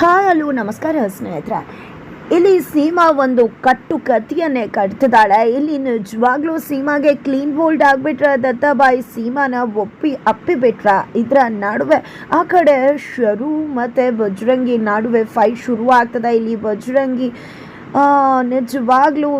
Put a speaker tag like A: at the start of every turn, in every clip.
A: Hello, ನಮಸ್ಕಾರ ಸ್ನೇಹಿತರೆ. ಇಲ್ಲಿ ಸೀಮಾ ಒಂದು ಕಟ್ಟು ಕತ್ತಿಯನ್ನೇ ಕಟ್ತಿದ್ದಾಳೆ. ಇಲ್ಲಿ ನಿಜವಾಗ್ಲೂ ಸೀಮಾಗೆ ಕ್ಲೀನ್ ಬೋಲ್ಡ್ ಆಗಿಬಿಟ್ರೆ, ದತ್ತಾಬಾಯಿ ಸೀಮಾನ ಒಪ್ಪಿ ಅಪ್ಪಿಬಿಟ್ರ, ಇದರ ನಡುವೆ ಆ ಕಡೆ ಶರು ಮತ್ತು ಬಜರಂಗಿ ನಡುವೆ ಫೈಟ್ ಶುರು ಆಗ್ತದೆ ಇಲ್ಲಿ ಬಜರಂಗಿ ನಿಜವಾಗ್ಲೂ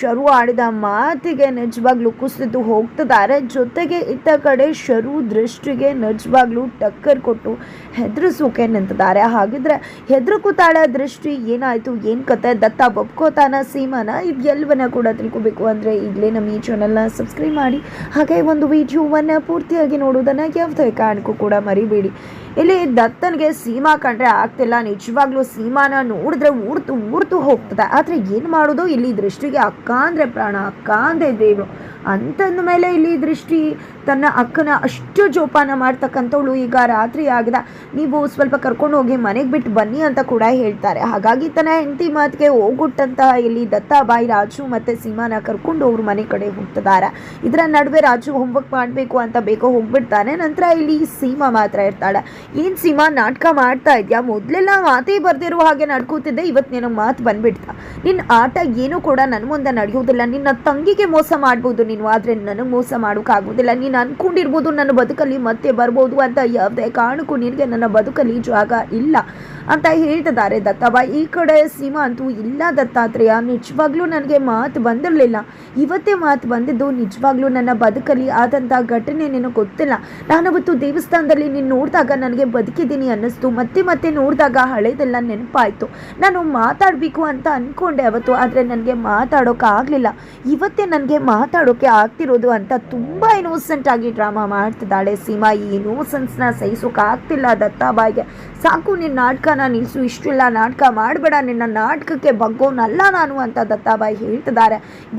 A: ಶರು ಆಡಿದ ಮಾತಿಗೆ ನಿಜವಾಗ್ಲೂ ಕುಸಿದು ಹೋಗ್ತಿದ್ದಾರೆ. ಜೊತೆಗೆ ಇತ್ತ ಕಡೆ ಶರು ದೃಷ್ಟಿಗೆ ನಿಜವಾಗ್ಲೂ ಟಕ್ಕರ್ ಕೊಟ್ಟು ಹೆದರಿಸೋಕೆ ನಿಂತಿದ್ದಾರೆ. ಹಾಗಿದ್ರೆ ಹೆದರ್ಕೋತಾಳೆ ದೃಷ್ಟಿ ಏನಾಯ್ತು? ಏನ್ ಕತೆ? ದತ್ತ ಒಪ್ಕೋತಾನ ಸೀಮಾನ ಇದು ಎಲ್ಲವನ್ನ ಕೂಡ ತಿಳ್ಕೊಬೇಕು ಅಂದ್ರೆ ಈಗಲೇ ನಮ್ಮ ಈ ಚಾನಲ್ನ ಸಬ್ಸ್ಕ್ರೈಬ್ ಮಾಡಿ. ಹಾಗೆ ಒಂದು ವಿಡಿಯೋವನ್ನ ಪೂರ್ತಿಯಾಗಿ ನೋಡೋದನ್ನ ಯಾವುದೇ ಕಾರಣಕ್ಕೂ ಕೂಡ ಮರಿಬೇಡಿ. ಇಲ್ಲಿ ದತ್ತನಿಗೆ ಸೀಮಾ ಕಂಡ್ರೆ ಆಗ್ತಿಲ್ಲ. ನಿಜವಾಗ್ಲೂ ಸೀಮಾನ ನೋಡಿದ್ರೆ ಊರ್ತು ಊರ್ತು ಹೋಗ್ತದೆ. ಆದ್ರೆ ಏನು ಮಾಡೋದು? ಇಲ್ಲಿ ದೃಷ್ಟಿಗೆ ಅಕ್ಕ ಅಂದ್ರೆ ಪ್ರಾಣ ಅಕ್ಕ ಅಂದರೆ ದೇವ್ರು. ಅಂತಂದ ಮೇಲೆ ಇಲ್ಲಿ ದೃಷ್ಟಿ ತನ್ನ ಅಕ್ಕನ ಅಷ್ಟು ಜೋಪಾನ ಮಾಡ್ತಕ್ಕಂಥವಳು ಈಗ ರಾತ್ರಿ ಆಗದ. ನೀವು ಸ್ವಲ್ಪ ಕರ್ಕೊಂಡು ಹೋಗಿ ಮನೆಗೆ ಬಿಟ್ಟು ಬನ್ನಿ ಅಂತ ಕೂಡ ಹೇಳ್ತಾರೆ. ಹಾಗಾಗಿ ತನ್ನ ಹೆಂಡತಿ ಮಾತಿಗೆ ಹೋಗುಟ್ಟಂತಹ ಇಲ್ಲಿ ದತ್ತಾಬಾಯಿ, ರಾಜು ಮತ್ತು ಸೀಮಾನ ಕರ್ಕೊಂಡು ಅವ್ರ ಮನೆ ಕಡೆ ಹೋಗ್ತಿದ್ದಾರೆ ಇದರ ನಡುವೆ ರಾಜು ಹೋಮ್ವರ್ಕ್ ಮಾಡಬೇಕು ಅಂತ ಬೇಕೋ ಹೋಗ್ಬಿಡ್ತಾನೆ. ನಂತರ ಇಲ್ಲಿ ಸೀಮಾ ಮಾತ್ರ ಇರ್ತಾಳೆ. ಏನು ಸೀಮಾ ನಾಟಕ ಮಾಡ್ತಾ ಇದೆಯಾ? ಮೊದಲೆಲ್ಲ ಮಾತೇ ಬರ್ದಿರೋ ಹಾಗೆ ನಡ್ಕೋತಿದ್ದೆ. ಇವತ್ತು ನಿನಗೆ ಮಾತು ಬಂದ್ಬಿಡ್ತಾ. ನಿನ್ನ ಆಟ ಏನೂ ಕೂಡ ನನ್ನ ಮುಂದೆ ನಡೆಯೋದಿಲ್ಲ. ನಿನ್ನ ತಂಗಿಗೆ ಮೋಸ ಮಾಡ್ಬೋದು ನೀನು ಆದರೆ ನನಗೆ ಮೋಸ ಮಾಡೋಕ್ಕಾಗೋದಿಲ್ಲ ನೀನು ಅಂದ್ಕೊಂಡಿರ್ಬೋದು ನನ್ನ ಬದುಕಲ್ಲಿ ಮತ್ತೆ ಬರ್ಬೋದು ಅಂತ ಯಾವುದೇ ಕಾರಣಕ್ಕೂ ನಿನಗೆ ನನ್ನ ಬದುಕಲ್ಲಿ ಜಾಗ ಇಲ್ಲ. ಅಂತ ಹೇಳ್ತಿದ್ದಾರೆ ದತ್ತಾಬಾಯಿ ಈ ಕಡೆ ಸೀಮಾ ಅಂತೂ ಇಲ್ಲ ದತ್ತಾತ್ರೇಯ. ನಿಜವಾಗ್ಲೂ ನನಗೆ ಮಾತು ಬಂದಿರಲಿಲ್ಲ. ಇವತ್ತೇ ಮಾತು ಬಂದಿದ್ದು ನಿಜವಾಗ್ಲೂ ನನ್ನ ಬದುಕಲ್ಲಿ ಆದಂಥ ಘಟನೆ ನಿನಗೆ ಗೊತ್ತಿಲ್ಲ. ನಾನವತ್ತು ದೇವಸ್ಥಾನದಲ್ಲಿ ನೀನು ನೋಡಿದಾಗ ನನಗೆ ಬದುಕಿದ್ದೀನಿ ಅನ್ನಿಸ್ತು. ಮತ್ತೆ ಮತ್ತೆ ನೋಡಿದಾಗ ಹಳೆಯದೆಲ್ಲ ನೆನಪಾಯಿತು. ನಾನು ಮಾತಾಡಬೇಕು ಅಂತ ಅಂದ್ಕೊಂಡೆ ಅವತ್ತು, ಆದರೆ ನನಗೆ ಮಾತಾಡೋಕ್ಕಾಗಲಿಲ್ಲ ಇವತ್ತೇ ನನಗೆ ಮಾತಾಡೋಕ್ಕೆ ಆಗ್ತಿರೋದು ಅಂತ ತುಂಬ ಇನ್ನೋಸೆಂಟ್ ಆಗಿ ಡ್ರಾಮಾ ಮಾಡ್ತಿದ್ದಾಳೆ ಸೀಮಾ. ಈ ಇನ್ನೋಸೆನ್ಸ್ನ ಸಹಿಸೋಕ್ಕಾಗ್ತಿಲ್ಲ ದತ್ತಾಬಾಯಿಗೆ ಸಾಕು ನಿನ್ನ ನಾಟಕನ ನಿಲ್ಲಿಸು ಇಷ್ಟೆಲ್ಲ ನಾಟಕ ಮಾಡಬೇಡ, ನಿನ್ನ ನಾಟಕಕ್ಕೆ ಬಗ್ಗೋನಲ್ಲ ನಾನು ಅಂತ ದತ್ತಾಬಾಯಿ ಹೇಳ್ತಿದ್ದಾರೆ.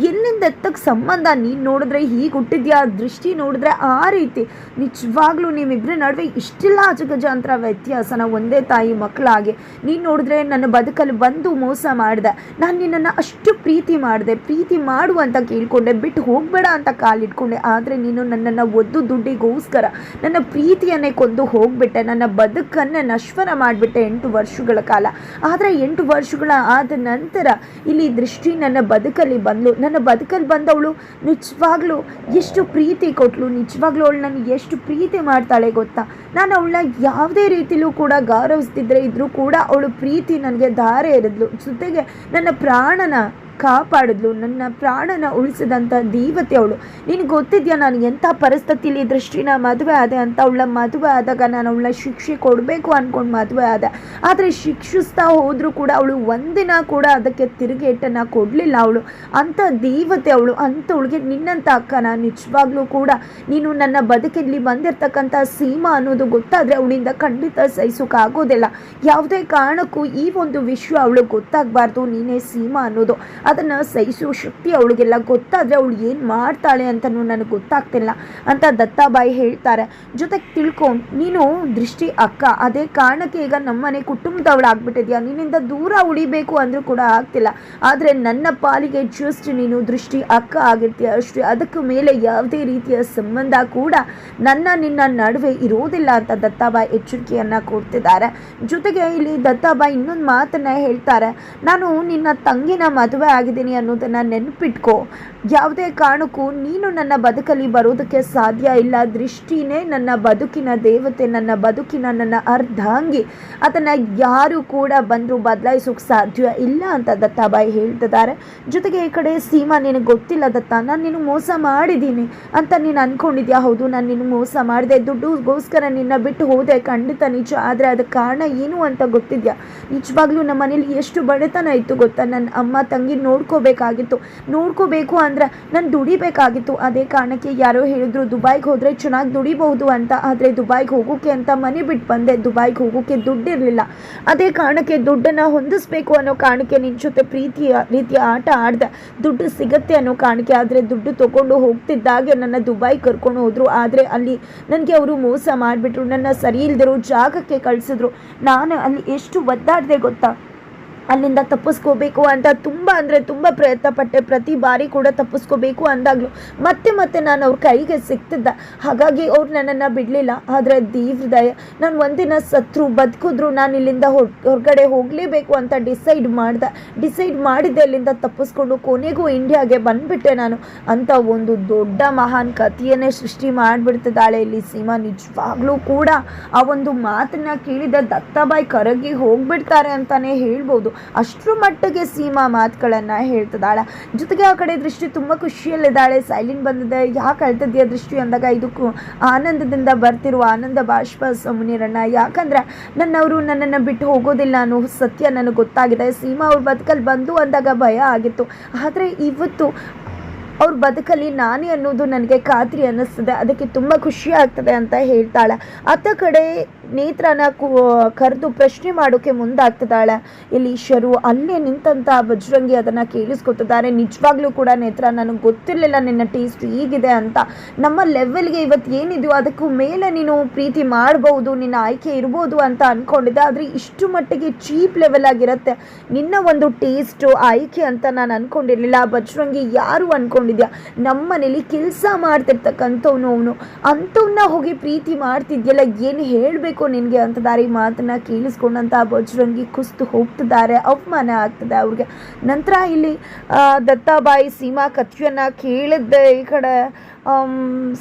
A: ಎಲ್ಲಿಂದ ಎತ್ತಕ್ಕೆ ಸಂಬಂಧ? ನೀನು ನೋಡಿದ್ರೆ ಹೀಗೆ ಹುಟ್ಟಿದ್ಯಾ? ದೃಷ್ಟಿ ನೋಡಿದ್ರೆ ಆ ರೀತಿ. ನಿಜವಾಗ್ಲೂ ನಿಮ್ಮಿಬ್ಬರ ನಡುವೆ ಇಷ್ಟೆಲ್ಲ ಅಜಗಜಾಂತರ ವ್ಯತ್ಯಾಸನ ಒಂದೇ ತಾಯಿ ಮಕ್ಕಳಾಗಿ. ನೀನು ನೋಡಿದ್ರೆ ನನ್ನ ಬದುಕಲ್ಲಿ ಬಂದು ಮೋಸ ಮಾಡಿದೆ. ನಾನು ನಿನ್ನನ್ನು ಅಷ್ಟು ಪ್ರೀತಿ ಮಾಡಿದೆ. ಪ್ರೀತಿ ಮಾಡು ಅಂತ ಕೇಳ್ಕೊಂಡೆ. ಬಿಟ್ಟು ಹೋಗಬೇಡ ಅಂತ ಕಾಲಿಟ್ಕೊಂಡೆ. ಆದರೆ ನೀನು ನನ್ನನ್ನು ಒದ್ದು ದುಡ್ಡಿಗೋಸ್ಕರ ನನ್ನ ಪ್ರೀತಿಯನ್ನೇ ಕೊಂದು ಹೋಗ್ಬಿಟ್ಟೆ. ನನ್ನ ಬದುಕನ್ನು ನಶ್ವರ ಮಾಡಿಬಿಟ್ಟೆ ಎಂಟು ವರ್ಷಗಳ ಕಾಲ. ಆದರೆ ಎಂಟು ವರ್ಷಗಳ ಆದ ನಂತರ ಇಲ್ಲಿ ದೃಷ್ಟಿ ನನ್ನ ಬದುಕಲ್ಲಿ ಬಂದಳು ನನ್ನ ಬದುಕಲ್ಲಿ ಬಂದವಳು ನಿಜವಾಗ್ಲೂ ಎಷ್ಟು ಪ್ರೀತಿ ಕೊಟ್ಟಳು ನಿಜವಾಗ್ಲೂ ಅವಳು ನನಗೆ ಎಷ್ಟು ಪ್ರೀತಿ ಮಾಡ್ತಾಳೆ ಗೊತ್ತಾ? ನಾನು ಅವಳನ್ನ ಯಾವುದೇ ರೀತಿಲೂ ಕೂಡ ಗೌರವಿಸ್ತಿದ್ರೆ ಇದ್ರೂ ಕೂಡ ಅವಳು ಪ್ರೀತಿ ನನಗೆ ಧಾರೆ ಎರೆದ್ಲು. ಜೊತೆಗೆ ನನ್ನ ಪ್ರಾಣನ ಕಾಪಾಡಿದ್ಲು. ನನ್ನ ಪ್ರಾಣನ ಉಳಿಸಿದಂಥ ದೇವತೆ ಅವಳು. ನಿನಗೆ ಗೊತ್ತಿದ್ಯಾ ನಾನು ಎಂಥ ಪರಿಸ್ಥಿತಿಲಿ ದೃಷ್ಟಿನ ಮದುವೆ ಆದೆ ಅಂತ? ಅವಳ ಮದುವೆ ಆದಾಗ ನಾನು ಅವಳ ಶಿಕ್ಷೆ ಕೊಡಬೇಕು ಅಂದ್ಕೊಂಡು ಮದುವೆ ಆದೆ. ಆದರೆ ಶಿಕ್ಷಿಸ್ತಾ ಹೋದರೂ ಕೂಡ ಅವಳು ಒಂದಿನ ಕೂಡ ಅದಕ್ಕೆ ತಿರುಗೇಟನ್ನು ಕೊಡಲಿಲ್ಲ ಅವಳು. ಅಂಥ ದೇವತೆ ಅವಳು. ಅಂಥವಳಿಗೆ ನಿನ್ನಂಥ ಅಕ್ಕನ ನಿಜವಾಗ್ಲೂ ಕೂಡ ನೀನು ನನ್ನ ಬದುಕಲ್ಲಿ ಬಂದಿರತಕ್ಕಂಥ ಸೀಮಾ ಅನ್ನೋದು ಗೊತ್ತಾದರೆ ಅವಳಿಂದ ಖಂಡಿತ ಸಹಿಸೋಕ್ಕಾಗೋದಿಲ್ಲ ಯಾವುದೇ ಕಾರಣಕ್ಕೂ ಈ ಒಂದು ವಿಶ್ವ ಅವಳು ಗೊತ್ತಾಗಬಾರ್ದು. ನೀನೇ ಸೀಮಾ ಅನ್ನೋದು. ಅದನ್ನು ಸಹಿಸುವ ಶಕ್ತಿ ಅವಳಿಗೆಲ್ಲ ಗೊತ್ತಾದರೆ ಅವಳು ಏನು ಮಾಡ್ತಾಳೆ ಅಂತಲೂ ನನಗೆ ಗೊತ್ತಾಗ್ತಿಲ್ಲ ಅಂತ ದತ್ತಾಬಾಯಿ ಹೇಳ್ತಾರೆ. ಜೊತೆಗೆ ತಿಳ್ಕೊ, ನೀನು ದೃಷ್ಟಿ ಅಕ್ಕ, ಅದೇ ಕಾರಣಕ್ಕೆ ಈಗ ನಮ್ಮನೆ ಕುಟುಂಬದವಳು ಆಗ್ಬಿಟ್ಟಿದ್ಯಾ ನಿನ್ನಿಂದ ದೂರ ಉಳಿಬೇಕು ಅಂದರೂ ಕೂಡ ಆಗ್ತಿಲ್ಲ. ಆದರೆ ನನ್ನ ಪಾಲಿಗೆ ಜಸ್ಟ್ ನೀನು ದೃಷ್ಟಿ ಅಕ್ಕ ಆಗಿರ್ತೀಯ ಅಷ್ಟೇ. ಅದಕ್ಕೆ ಮೇಲೆ ಯಾವುದೇ ರೀತಿಯ ಸಂಬಂಧ ಕೂಡ ನನ್ನ ನಿನ್ನ ನಡುವೆ ಇರೋದಿಲ್ಲ ಅಂತ ದತ್ತಾಬಾಯಿ ಎಚ್ಚರಿಕೆಯನ್ನು ಕೊಡ್ತಿದ್ದಾರೆ. ಜೊತೆಗೆ ಇಲ್ಲಿ ದತ್ತಾಬಾಯಿ ಇನ್ನೊಂದು ಮಾತನ್ನು ಹೇಳ್ತಾರೆ. ನಾನು ನಿನ್ನ ತಂಗಿನ ಮದುವೆ ಆಗಿದ್ದೀನಿ ಅನ್ನೋದನ್ನ ನೆನಪಿಟ್ಕೋ. ಯಾವುದೇ ಕಾರಣಕ್ಕೂ ನೀನು ನನ್ನ ಬದುಕಲ್ಲಿ ಬರೋದಕ್ಕೆ ಸಾಧ್ಯ ಇಲ್ಲ. ದೃಷ್ಟಿನೇ ನನ್ನ ಬದುಕಿನ ದೇವತೆ, ನನ್ನ ಬದುಕಿನ ನನ್ನ ಅರ್ಧಾಂಗಿ. ಅದನ್ನು ಯಾರು ಕೂಡ ಬಂದರೂ ಬದಲಾಯಿಸೋಕೆ ಸಾಧ್ಯ ಇಲ್ಲ ಅಂತ ದತ್ತಾಬಾಯಿ ಹೇಳ್ತಿದ್ದಾರೆ. ಜೊತೆಗೆ ಈ ಕಡೆ ಸೀಮಾ, ನಿನಗೆ ಗೊತ್ತಿಲ್ಲ ದತ್ತ, ನಾನು ನಿನಗೆ ಮೋಸ ಮಾಡಿದ್ದೀನಿ ಅಂತ ನೀನು ಅಂದ್ಕೊಂಡಿದ್ಯಾ ಹೌದು, ನಾನು ನಿನಗೆ ಮೋಸ ಮಾಡಿದೆ. ದುಡ್ಡುಗೋಸ್ಕರ ನಿನ್ನ ಬಿಟ್ಟು ಹೋದೆ. ಖಂಡಿತ ನಿಜ, ಆದರೆ ಅದಕ್ಕೆ ಕಾರಣ ಏನು ಅಂತ ಗೊತ್ತಿದ್ಯಾ? ನಿಜವಾಗ್ಲೂ ನಮ್ಮ ಮನೇಲಿ ಎಷ್ಟು ಬಡತನ ಇತ್ತು ಗೊತ್ತಾ? ನನ್ನ ಅಮ್ಮ ತಂಗಿ ನೋಡ್ಕೋಬೇಕಾಗಿತ್ತು. ನೋಡ್ಕೋಬೇಕು ಅಂದ್ರೆ ನಾನು ದುಡಿಬೇಕಾಗಿತ್ತು. ಅದೇ ಕಾರಣಕ್ಕೆ ಯಾರೋ ಹೇಳಿದ್ರು, ದುಬೈಗೆ ಹೋದರೆ ಚೆನ್ನಾಗಿ ದುಡಿಬಹುದು ಅಂತ. ಆದರೆ ದುಬೈಗೆ ಹೋಗೋಕೆ ಅಂತ ಮನೆ ಬಿಟ್ಟು ಬಂದೆ. ದುಬೈಗೆ ಹೋಗೋಕೆ ದುಡ್ಡಿರಲಿಲ್ಲ. ಅದೇ ಕಾರಣಕ್ಕೆ ದುಡ್ಡನ್ನು ಹೊಂದಿಸ್ಬೇಕು ಅನ್ನೋ ಕಾರಣಕ್ಕೆ ನಿನ್ನ ಜೊತೆ ಪ್ರೀತಿಯ ರೀತಿಯ ಆಟ ಆಡಿದೆ. ದುಡ್ಡು ಸಿಗತ್ತೆ ಅನ್ನೋ ಕಾರಣಕ್ಕೆ. ಆದರೆ ದುಡ್ಡು ತಗೊಂಡು ಹೋಗ್ತಿದ್ದಾಗೆ ನನ್ನ ದುಬೈ ಕರ್ಕೊಂಡು ಹೋದ್ರು. ಆದರೆ ಅಲ್ಲಿ ನನಗೆ ಅವರು ಮೋಸ ಮಾಡಿಬಿಟ್ರು. ನನ್ನ ಸರಿ ಇಲ್ದಿರೋ ಜಾಗಕ್ಕೆ ಕಳಿಸಿದ್ರು. ನಾನು ಅಲ್ಲಿ ಎಷ್ಟು ಒದ್ದಾಡಿದೆ ಗೊತ್ತಾ? ಅಲ್ಲಿಂದ ತಪ್ಪಿಸ್ಕೋಬೇಕು ಅಂತ ತುಂಬ ಅಂದರೆ ತುಂಬ ಪ್ರಯತ್ನ ಪಟ್ಟೆ ಪ್ರತಿ ಬಾರಿ ಕೂಡ ತಪ್ಪಿಸ್ಕೋಬೇಕು ಅಂದಾಗಲೂ. ಮತ್ತೆ ಮತ್ತೆ ನಾನು ಅವ್ರ ಕೈಗೆ ಸಿಗ್ತಿದ್ದ ಹಾಗಾಗಿ ಅವ್ರು ನನ್ನನ್ನು ಬಿಡಲಿಲ್ಲ. ಆದರೆ ದೇವ್ರ ದಯ, ನಾನು ಒಂದಿನ ಸತ್ರು ಬದುಕಿದ್ರು ನಾನು ಇಲ್ಲಿಂದ ಹೊರ್, ಹೊರಗಡೆ ಹೋಗಲೇಬೇಕು ಅಂತ ಡಿಸೈಡ್ ಮಾಡಿದೆ. ಡಿಸೈಡ್ ಮಾಡಿದ್ದೆ ಅಲ್ಲಿಂದ ತಪ್ಪಿಸ್ಕೊಂಡು ಕೊನೆಗೂ ಇಂಡಿಯಾಗೆ ಬಂದುಬಿಟ್ಟೆ ನಾನು. ಅಂತ ಒಂದು ದೊಡ್ಡ ಮಹಾನ್ ಕಥೆಯನ್ನೇ ಸೃಷ್ಟಿ ಮಾಡಿಬಿಡ್ತಿದ್ದಾಳೆ ಇಲ್ಲಿ ಸೀಮಾ. ನಿಜವಾಗ್ಲೂ ಕೂಡ ಆ ಒಂದು ಮಾತನ್ನ ಕೇಳಿದ ದತ್ತಾಬಾಯಿ ಕರಗಿ ಹೋಗ್ಬಿಡ್ತಾರೆ ಅಂತಾನೆ ಹೇಳ್ಬೋದು. ಅಷ್ಟರ ಮಟ್ಟಿಗೆ ಸೀಮಾ ಮಾತುಗಳನ್ನು ಹೇಳ್ತಿದ್ದಾಳೆ. ಜೊತೆಗೆ ಆ ಕಡೆ ದೃಷ್ಟಿ ತುಂಬ ಖುಷಿಯಲ್ಲಿದ್ದಾಳೆ. ಸೈಲೆಂಟ್ ಬಂದಿದೆ. ಯಾಕೆ ಅಳ್ತಿದ್ಯಾ ದೃಷ್ಟಿ ಅಂದಾಗ ಇದಕ್ಕೂ ಆನಂದದಿಂದ ಬರ್ತಿರುವ ಆನಂದ ಬಾಷ್ಪ ಸಮುನಿರಣ್ಣ. ಯಾಕಂದ್ರೆ ನನ್ನವರು ನನ್ನನ್ನು ಬಿಟ್ಟು ಹೋಗೋದಿಲ್ಲ ಅನ್ನೋ ಸತ್ಯ ನನಗೆ ಗೊತ್ತಾಗಿದೆ. ಸೀಮಾ ಅವ್ರ ಬದುಕಲ್ಲಿ ಬಂದು ಅಂದಾಗ ಭಯ ಆಗಿತ್ತು. ಆದರೆ ಇವತ್ತು ಅವ್ರ ಬದುಕಲ್ಲಿ ನಾನೇ ಅನ್ನೋದು ನನಗೆ ಖಾತ್ರಿ ಅನ್ನಿಸ್ತದೆ. ಅದಕ್ಕೆ ತುಂಬ ಖುಷಿ ಆಗ್ತದೆ ಅಂತ ಹೇಳ್ತಾಳೆ. ಅತ್ತ ಕಡೆ ನೇತ್ರನ ಕರೆದು ಪ್ರಶ್ನೆ ಮಾಡೋಕೆ ಮುಂದಾಗ್ತಿದ್ದಾಳೆ. ಇಲ್ಲಿ ಈಶ್ವರು ಅಲ್ಲೇ ನಿಂತಂತ ಬಜರಂಗಿ ಅದನ್ನು ಕೇಳಿಸ್ಕೊತಿದ್ದಾರೆ. ನಿಜವಾಗ್ಲೂ ಕೂಡ ನೇತ್ರ ನನಗೆ ಗೊತ್ತಿರಲಿಲ್ಲ ನಿನ್ನ ಟೇಸ್ಟ್ ಹೀಗಿದೆ ಅಂತ. ನಮ್ಮ ಲೆವೆಲ್ಗೆ ಇವತ್ತು ಏನಿದೆಯೋ ಅದಕ್ಕೂ ಮೇಲೆ ನೀನು ಪ್ರೀತಿ ಮಾಡ್ಬೋದು, ನಿನ್ನ ಆಯ್ಕೆ ಇರ್ಬೋದು ಅಂತ ಅಂದ್ಕೊಂಡಿದ್ದೆ ಆದರೆ ಇಷ್ಟು ಮಟ್ಟಿಗೆ ಚೀಪ್ ಲೆವೆಲ್ ಆಗಿರುತ್ತೆ. ನಿನ್ನ ಒಂದು ಟೇಸ್ಟು, ಆಯ್ಕೆ ಅಂತ ನಾನು ಅಂದ್ಕೊಂಡಿರಲಿಲ್ಲ ಬಜರಂಗಿ ಯಾರು ಅಂದ್ಕೊಂಡಿದ್ಯಾ ನಮ್ಮ ಮನೇಲಿ ಕೆಲಸ ಮಾಡ್ತಿರ್ತಕ್ಕಂಥವ್ನು ಅವನು. ಅಂಥವನ್ನ ಹೋಗಿ ಪ್ರೀತಿ ಮಾಡ್ತಿದ್ಯಲ್ಲ, ಏನು ಹೇಳಬೇಕು ನಿನಗೆ ಅಂತ ದಾರಿ ಮಾತನ್ನ ಕೇಳಿಸ್ಕೊಂಡಂತ ಬಜರಂಗಿ ಕುಸ್ತು ಹೋಗ್ತಿದ್ದಾರೆ, ಅವಮಾನ ಆಗ್ತದೆ ಅವ್ರಿಗೆ. ನಂತರ ಇಲ್ಲಿ ದತ್ತಾಬಾಯಿ ಸೀಮಾ ಕಥೆಯನ್ನು ಕೇಳಿದ್ದೆ ಈ ಕಡೆ.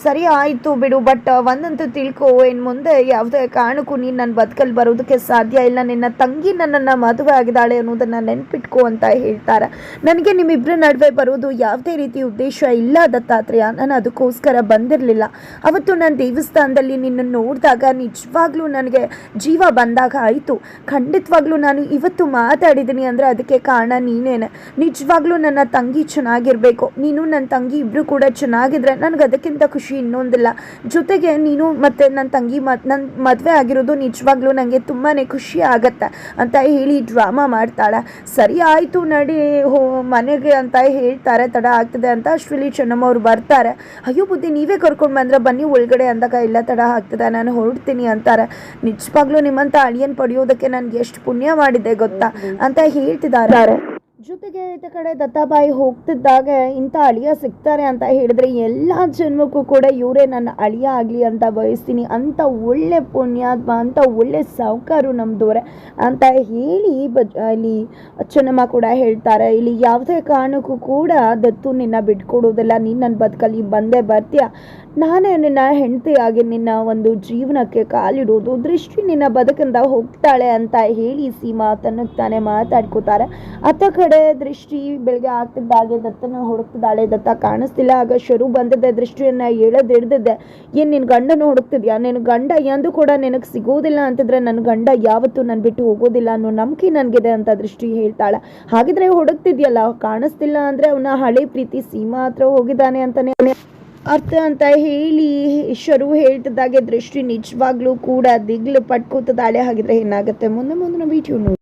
A: ಸರಿ ಆಯಿತು ಬಿಡು, ಬಟ್ ಒಂದಂತೂ ತಿಳ್ಕೊ ಏನು ಮುಂದೆ ಯಾವುದೇ ಕಾರಣಕ್ಕೂ ನೀನು ನನ್ನ ಬದುಕಲ್ಲಿ ಬರೋದಕ್ಕೆ ಸಾಧ್ಯ ಇಲ್ಲ. ನಿನ್ನ ತಂಗಿ ನನ್ನನ್ನು ಮದುವೆ ಆಗಿದ್ದಾಳೆ ಅನ್ನೋದನ್ನು ನೆನ್ಪಿಟ್ಕೋ ಅಂತ ಹೇಳ್ತಾರೆ. ನನಗೆ ನಿಮ್ಮಿಬ್ಬರ ನಡುವೆ ಬರೋದು ಯಾವುದೇ ರೀತಿ ಉದ್ದೇಶ ಇಲ್ಲ, ದತ್ತಾತ್ರೇಯ. ನಾನು ಅದಕ್ಕೋಸ್ಕರ ಬಂದಿರಲಿಲ್ಲ. ಅವತ್ತು ನಾನು ದೇವಸ್ಥಾನದಲ್ಲಿ ನಿನ್ನ ನೋಡಿದಾಗ ನಿಜವಾಗ್ಲೂ ನನಗೆ ಜೀವ ಬಂದಾಗ ಆಯಿತು. ಖಂಡಿತವಾಗ್ಲೂ ನಾನು ಇವತ್ತು ಮಾತಾಡಿದ್ದೀನಿ ಅಂದರೆ ಅದಕ್ಕೆ ಕಾರಣ ನೀನೇನೆ. ನಿಜವಾಗ್ಲೂ ನನ್ನ ತಂಗಿ ಚೆನ್ನಾಗಿರಬೇಕು. ನೀನು ನನ್ನ ತಂಗಿ ಇಬ್ಬರು ಕೂಡ ಚೆನ್ನಾಗಿದ್ರೆ ನನಗೆ ಅದಕ್ಕಿಂತ ಖುಷಿ ಇನ್ನೊಂದಿಲ್ಲ. ಜೊತೆಗೆ ನೀನು ಮತ್ತು ನನ್ನ ತಂಗಿ ಮತ್ ನನ್ನ ಮದುವೆ ಆಗಿರೋದು ನಿಜವಾಗ್ಲೂ ನನಗೆ ತುಂಬಾ ಖುಷಿ ಆಗತ್ತೆ ಅಂತ ಹೇಳಿ ಡ್ರಾಮಾ ಮಾಡ್ತಾಳೆ. ಸರಿ ಆಯಿತು ನಡಿ ಹೋ, ಮನೆಗೆ ಅಂತ ಹೇಳ್ತಾರೆ, ತಡ ಆಗ್ತದೆ ಅಂತ ಅಶ್ವಿಲಿ ಚೆನ್ನಮ್ಮ ಅವ್ರು ಬರ್ತಾರೆ. ಅಯ್ಯೋ ಬುದ್ಧಿ, ನೀವೇ ಕರ್ಕೊಂಡು ಬಂದ್ರೆ ಬನ್ನಿ ಒಳಗಡೆ ಅಂದಾಗ ಎಲ್ಲ ತಡ ಆಗ್ತದೆ, ನಾನು ಹೊರಡ್ತೀನಿ ಅಂತಾರೆ. ನಿಜವಾಗ್ಲೂ ನಿಮ್ಮಂಥ ಅಳಿಯನ್ ಪಡೆಯೋದಕ್ಕೆ ನನಗೆ ಎಷ್ಟು ಪುಣ್ಯ ಮಾಡಿದೆ ಗೊತ್ತಾ? ಅಂತ ಹೇಳ್ತಿದ್ದಾರೆ. ಜೊತೆಗೆ ಈತ ಕಡೆ ದತ್ತಾಬಾಯಿ ಹೋಗ್ತಿದ್ದಾಗ ಇಂಥ ಅಳಿಯ ಸಿಗ್ತಾರೆ ಅಂತ ಹೇಳಿದ್ರೆ ಎಲ್ಲ ಜನ್ಮಕ್ಕೂ ಕೂಡ ಇವರೇ ನನ್ನ ಅಳಿಯ ಆಗಲಿ ಅಂತ ಬಯಸ್ತೀನಿ. ಅಂತ ಒಳ್ಳೆ ಪುಣ್ಯಾತ್ಮ ಅಂತ ಒಳ್ಳೆ ಸಾಹುಕಾರು ನಮ್ಮದವ್ರೆ ಅಂತ ಹೇಳಿ ಬ ಇಲ್ಲಿ ಚೆನ್ನಮ್ಮ ಕೂಡ ಹೇಳ್ತಾರೆ. ಇಲ್ಲಿ ಯಾವುದೇ ಕಾರಣಕ್ಕೂ ಕೂಡ ದತ್ತು ನಿನ್ನ ಬಿಟ್ಕೊಡೋದಿಲ್ಲ. ನೀನು ನನ್ನ ಬದುಕಲ್ಲಿ ಬಂದೇ ಬರ್ತೀಯ. ನಾನೇ ನಿನ್ನ ಹೆಂಡತಿಯಾಗಿ ನಿನ್ನ ಒಂದು ಜೀವನಕ್ಕೆ ಕಾಲಿಡೋದು. ದೃಷ್ಟಿ ನಿನ್ನ ಬದುಕಿಂದ ಹೋಗ್ತಾಳೆ ಅಂತ ಹೇಳಿ ಸೀಮಾ ತನ್ನಕ್ಕೆ ತಾನೇ ಮಾತಾಡ್ಕೋತಾರೆ. ಅತ್ತ ಕಡೆ ದೃಷ್ಟಿ ಬೆಳಗ್ಗೆ ಆಗ್ತಿದ್ದಾಗೆ ದತ್ತನ ಹುಡುಕ್ತಿದ್ದಾಳೆ ದತ್ತ ಕಾಣಿಸ್ತಿಲ್ಲ. ಆಗ ಶರು ಬಂದಿದ್ದೆ, ದೃಷ್ಟಿಯನ್ನ ಹೇಳದ್ ಹಿಡ್ದಿದ್ದೆ. ಏನ್ ನಿನ್ ಗಂಡನ ಹುಡುಕ್ತಿದ್ಯಾ? ನಿನ್ನ ಗಂಡ ಎಂದು ಕೂಡ ನಿನಗೆ ಸಿಗೋದಿಲ್ಲ ಅಂತಿದ್ರೆ ನನ್ನ ಗಂಡ ಯಾವತ್ತೂ ನನ್ನ ಬಿಟ್ಟು ಹೋಗೋದಿಲ್ಲ ಅನ್ನೋ ನಂಬಿಕೆ ನನ್ಗಿದೆ ಅಂತ ದೃಷ್ಟಿ ಹೇಳ್ತಾಳೆ. ಹಾಗಿದ್ರೆ ಹುಡುಕ್ತಿದ್ಯಲ್ಲ, ಕಾಣಿಸ್ತಿಲ್ಲ ಅಂದ್ರೆ ಅವನ ಹಳೆ ಪ್ರೀತಿ ಸೀಮಾ ಹತ್ರ ಹೋಗಿದ್ದಾನೆ ಅಂತಾನೆ. ಅರ್ಥ ಅಂತ ಹೇಳಿ ಶರು ಹೇಳ್ತಿದ್ದಾಗೆ ದೃಷ್ಟಿ ನಿಜವಾಗ್ಲೂ ಕೂಡ ದಿಗ್ಲು ಪಟ್ಕೋತದಾಳೆ ಹಾಗಿದ್ರೆ ಏನಾಗುತ್ತೆ? ಮುಂದೆ ಮುಂದಿನ ವಿಡಿಯೋ ನೋಡಿ.